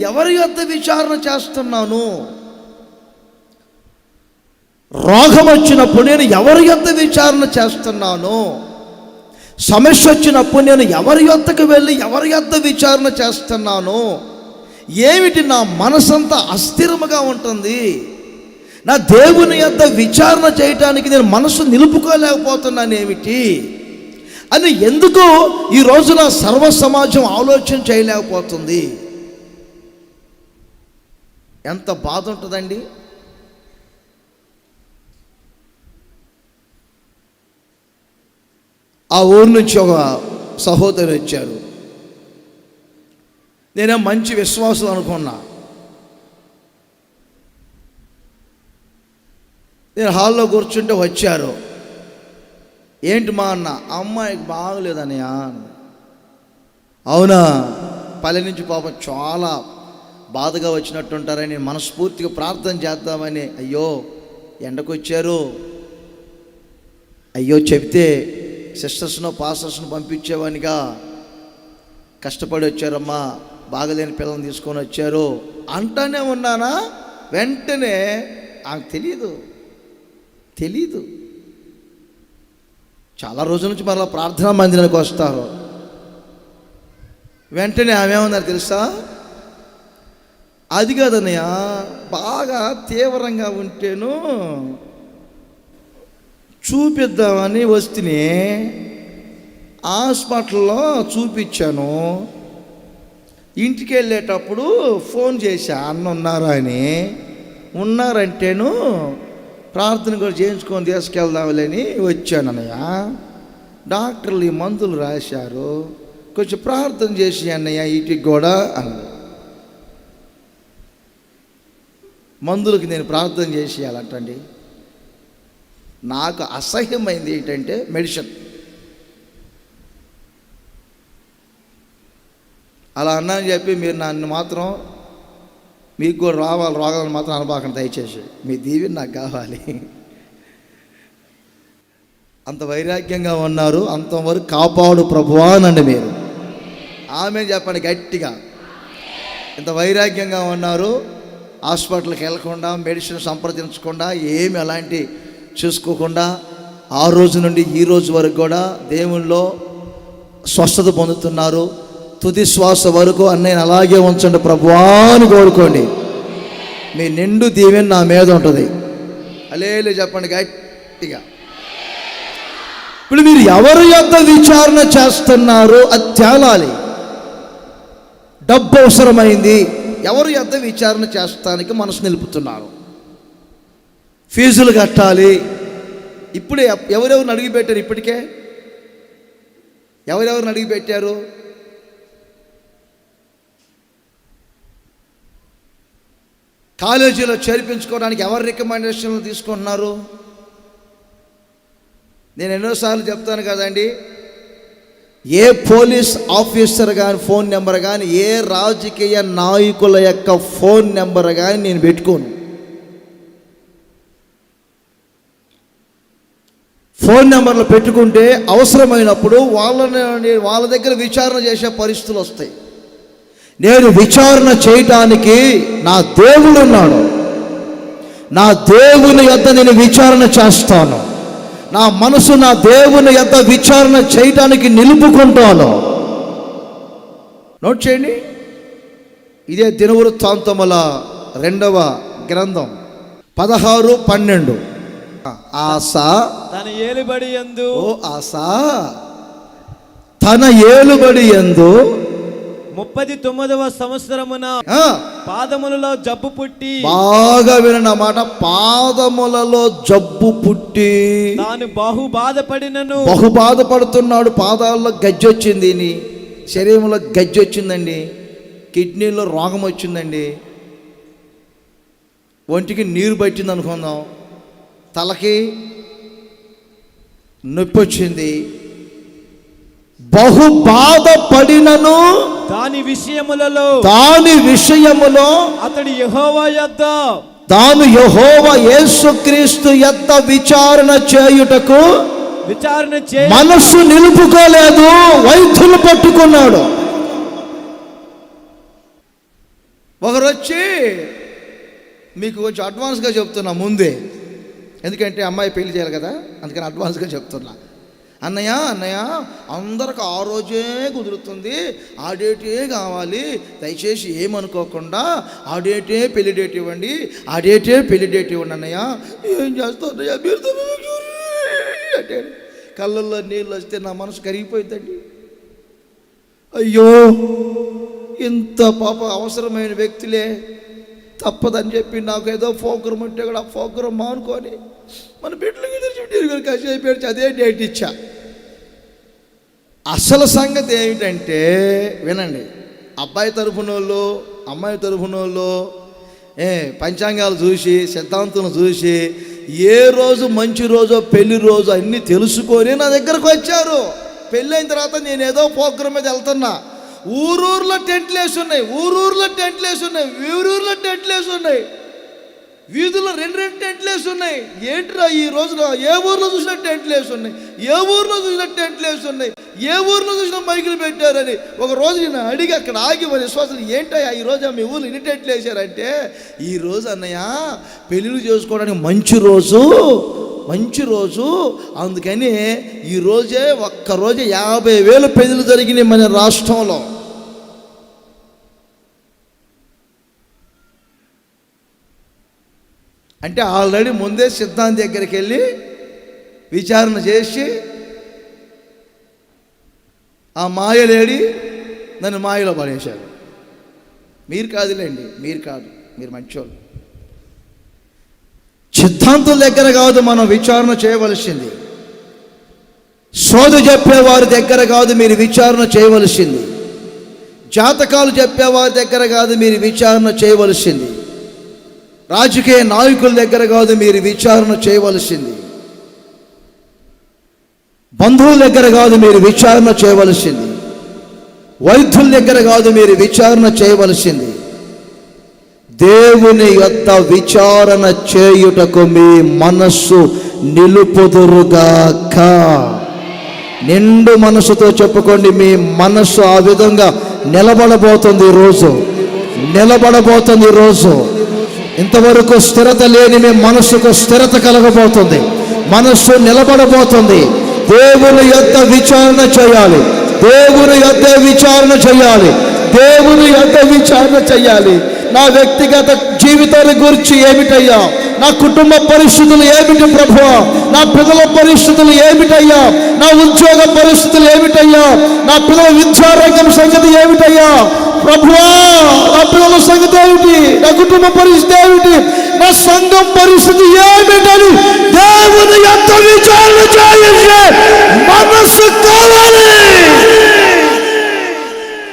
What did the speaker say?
ఎవరి యొక్క విచారణ చేస్తున్నాను? రోగం వచ్చినప్పుడు నేను ఎవరి యొక్క విచారణ చేస్తున్నాను? సమస్య వచ్చినప్పుడు నేను ఎవరి యొద్దకు వెళ్ళి ఎవరి యొద్ద విచారణ చేస్తున్నాను? ఏమిటి నా మనసంతా అస్థిరముగా ఉంటుంది? నా దేవుని యొద్ద విచారణ చేయటానికి నేను మనసు నిలుపుకోలేకపోతున్నాను ఏమిటి? అని ఎందుకు ఈ రోజున సర్వ సమాజం ఆలోచన చేయలేకపోతుంది? ఎంత బాధ ఉంటుందండి? ఆ ఊరు నుంచి ఒక సహోదరు వచ్చారు నేనే మంచి విశ్వాసం అనుకున్నా. నేను హాల్లో కూర్చుంటే వచ్చారు. ఏంటి మా అన్న? అమ్మాయికి బాగలేదన్నయ్య అవునా? పల్లె నుంచి పాపం చాలా బాధగా వచ్చినట్టుంటారని మనస్ఫూర్తిగా ప్రార్థన చేద్దామని అయ్యో ఎండకొచ్చారు. అయ్యో చెబితే సిస్టర్స్ను పాస్టర్స్ను పంపించేవానిగా కష్టపడి వచ్చారమ్మా బాగలేని పిల్లల్ని తీసుకొని వచ్చారు. అంటానే ఉన్నానా? వెంటనే ఆమెకు తెలియదు తెలీదు. చాలా రోజుల నుంచి మరలా ప్రార్థనా మందిరానికి వస్తారు. వెంటనే ఆమె ఏమన్నారు తెలుసా? అది కాదన్నయ్య బాగా తీవ్రంగా ఉంటేను చూపిద్దామని వస్తేనే హాస్పిటల్లో చూపించాను. ఇంటికి వెళ్ళేటప్పుడు ఫోన్ చేశా అన్న ఉన్నారా అని ఉన్నారంటేను ప్రార్థన కూడా చేయించుకొని తీసుకెళ్దాంలేని వచ్చాను అన్నయ్య డాక్టర్లు ఈ మందులు రాశారు. కొంచెం ప్రార్థన చేసి అన్నయ్య వీటికి కూడా అన్నది. మందులకి నేను ప్రార్థన చేసేయాలంటండి నాకు అసహ్యమైంది ఏంటంటే మెడిసిన్. అలా అన్నాను చెప్పి మీరు నన్ను మాత్రం మీకు కూడా రావాలి రోగాలను మాత్రం అనబాకండి దయచేసి. మీ దీవిని నాకు కావాలి. అంత వైరాగ్యంగా ఉన్నారు అంతవరకు కాపాడు ప్రభువా అనండి మీరు. ఆమె చెప్పండి గట్టిగా. ఇంత వైరాగ్యంగా ఉన్నారు హాస్పిటల్కి వెళ్ళకుండా మెడిసిన్ సంప్రదించకుండా ఏమి అలాంటి చూసుకోకుండా ఆ రోజు నుండి ఈ రోజు వరకు కూడా దేవుల్లో స్వస్థత పొందుతున్నారు. తుది శ్వాస వరకు అన్నయ్య అలాగే ఉంచండి ప్రభువా అని కోరుకోండి. మీ నిండు దీవెన నా మీద ఉంటుంది. అలేలే చెప్పండి గట్టిగా. ఇప్పుడు మీరు ఎవరి యొక్క విచారణ చేస్తున్నారో? అది తేలాలి. డబ్బు అవసరమైంది. ఎవరి యొక్క విచారణ చేస్తానికి మనసు నిలుపుతున్నారు? ఫీజులు కట్టాలి. ఇప్పుడే ఎవరెవరిని అడిగి పెట్టారు ఇప్పటికే? ఎవరెవరిని అడిగి పెట్టారు? కాలేజీలో చేర్పించుకోవడానికి ఎవరి రికమెండేషన్లు తీసుకుంటున్నారు? నేను ఎన్నోసార్లు చెప్తాను కదండి ఏ పోలీస్ ఆఫీసర్ కానీ ఫోన్ నెంబర్ కానీ ఏ రాజకీయ నాయకుల యొక్క ఫోన్ నెంబర్ కానీ నేను పెట్టుకోను. ఫోన్ నెంబర్లు పెట్టుకుంటే అవసరమైనప్పుడు వాళ్ళని వాళ్ళ దగ్గర విచారణ చేసే పరిస్థితులు వస్తాయి. నేను విచారణ చేయటానికి నా దేవుడు ఉన్నాడు. నా దేవుని యొద్ద నేను విచారణ చేస్తాను. నా మనసు నా దేవుని యొద్ద విచారణ చేయటానికి నిలుపుకుంటాను. నోట్ చేయండి. ఇదే దినవృత్తాంతముల రెండవ గ్రంథం. పదహారు పన్నెండు. ఆశ. తన ఏలుబడి యందు ఓ ఆశ. తన ఏలుబడి ఎందు. ముప్పది తొమ్మిదవ సంవత్సరమున పాదములలో జబ్బు పుట్టి బాగా వినండి మాట పాదములలో జబ్బు పుట్టి. తాను బహు బాధపడినను బహు బాధపడుతున్నాడు పాదాల్లో గజ్జొచ్చింది నీ శరీరంలో గజ్జొచ్చిందండి. కిడ్నీలో రోగం వచ్చిందండి ఒంటికి నీరు పట్టింది అనుకుందాం. తలకి నొప్పి వచ్చింది బహు బాధపడినను దాని విషయములలో దాని విషయములో అతడు యెహోవా యొద్ద తాను యహోవ యేసుక్రీస్తు యొక్క విచారణ చేయుటకు విచారణ చే మనస్సు నిలుపుకోలేదు వైద్యులు పట్టుకున్నాడు. ఒకరు వచ్చి మీకు కొంచెం అడ్వాన్స్గా చెప్తున్నా ముందే. ఎందుకంటే అమ్మాయి పెళ్ళి చేయాలి కదా అందుకని అడ్వాన్స్గా చెప్తున్నా. అన్నయ్య అన్నయ్య అందరికి ఆ రోజే కుదురుతుంది. ఆ డేటే కావాలి? దయచేసి ఏమనుకోకుండా ఆ డేటే పెళ్ళి డేట్ ఇవ్వండి. ఆ డేటే పెళ్ళి డేట్ ఇవ్వండి అన్నయ్య. ఏం చేస్తావు మీరు అంటే కళ్ళల్లో నీళ్ళు వస్తే నా మనసు కరిగిపోయిందండి అయ్యో ఇంత పాప అవసరమైన వ్యక్తులే. తప్పదని చెప్పి నాకు ఏదో ఫోకరం ఉంటే కూడా ఆ ఫోకరం మానుకొని మన బిడ్డలకి చుట్టూ కాసేపు అదే డేట్ ఇచ్చా. అసలు సంగతి ఏమిటంటే వినండి. అబ్బాయి తరఫున వాళ్ళు అమ్మాయి తరఫున వాళ్ళు ఏ పంచాంగాలు చూసి సిద్ధాంతం చూసి ఏ రోజు మంచి రోజో పెళ్ళి రోజు అన్నీ తెలుసుకొని నా దగ్గరకు వచ్చారు. పెళ్ళైన తర్వాత నేను ఏదో పోగ్రం మీద వెళ్తున్నా. ఊరూర్లో టెంట్లు వేసి ఉన్నాయి ఊరూర్లో టెంట్లు వేసి ఉన్నాయి ఊరూర్లో టెంట్లు వేసి ఉన్నాయి. వీధుల్లో రెండు రెండు టెంట్లు వేసి ఉన్నాయి. ఏంట్రా ఈ రోజున? ఏ ఊర్లో చూసిన టెంట్లు వేసి ఉన్నాయి. ఏ ఊర్లో చూసిన టెంట్లు వేసి ఉన్నాయి. ఏ ఊర్లో చూసిన మైకులు పెట్టారని ఒక రోజు నేను అడిగి అక్కడ ఆగి మరి విశ్వాసం ఏంటయ్యా ఈ రోజు మీ ఊర్లో ఇన్ని టెంట్లు వేసారంటే? ఈ రోజు అన్నయ్య పెళ్ళిళ్ళు చేసుకోవడానికి మంచి రోజు మంచి రోజు. అందుకని ఈ రోజే ఒక్క రోజే యాభై వేలు పెళ్ళిళ్ళు జరిగినాయి మన రాష్ట్రంలో. అంటే ఆల్రెడీ ముందే సిద్ధాంత్ దగ్గరికి వెళ్ళి విచారణ చేసి ఆ మాయలేడి నన్ను మాయలో పడేశారు మీరు కాదులేండి మీరు కాదు మీరు మంచోళ్ళు. సిద్ధాంతం దగ్గర కాదు మనం విచారణ చేయవలసింది. సోదు చెప్పేవారి దగ్గర కాదు మీరు విచారణ చేయవలసింది. జాతకాలు చెప్పేవారి దగ్గర కాదు మీరు విచారణ చేయవలసింది. రాజకీయ నాయకుల దగ్గర కాదు మీరు విచారణ చేయవలసింది. బంధువుల దగ్గర కాదు మీరు విచారణ చేయవలసింది. వైద్యుల దగ్గర కాదు మీరు విచారణ చేయవలసింది. దేవుని యొక్క విచారణ చేయుటకు మీ మనస్సు నిలుపుదురుగాక. నిండు మనసుతో చెప్పుకోండి మీ మనస్సు ఆ విధంగా నిలబడబోతుంది రోజు. నిలబడబోతుంది రోజు. ఇంతవరకు స్థిరత లేని మీ మనస్సుకు స్థిరత కలగబోతుంది. మనస్సు నిలబడబోతుంది. దేవుని యొక్క విచారణ చేయాలి. దేవుని యొక్క విచారణ చేయాలి. దేవుని యొక్క విచారణ చేయాలి. నా వ్యక్తిగత జీవితాన్ని గురించి ఏమిటయ్యా? నా కుటుంబ పరిస్థితులు ఏమిటి ప్రభు నా పిల్లల పరిస్థితులు ఏమిటయ్యా? నా ఉద్యోగ పరిస్థితులు ఏమిటయ్యా? నా పిల్లల విద్యారంగం సంగతి ఏమిటయ్యా? ప్రభువా సంగతి ఏమిటి నా కుటుంబ పరిస్థితి ఏమిటి నా సంఘం పరిస్థితి ఏమిటని దేవుని ఎంత విచారణ చేయండి. మనస్సు కావాలి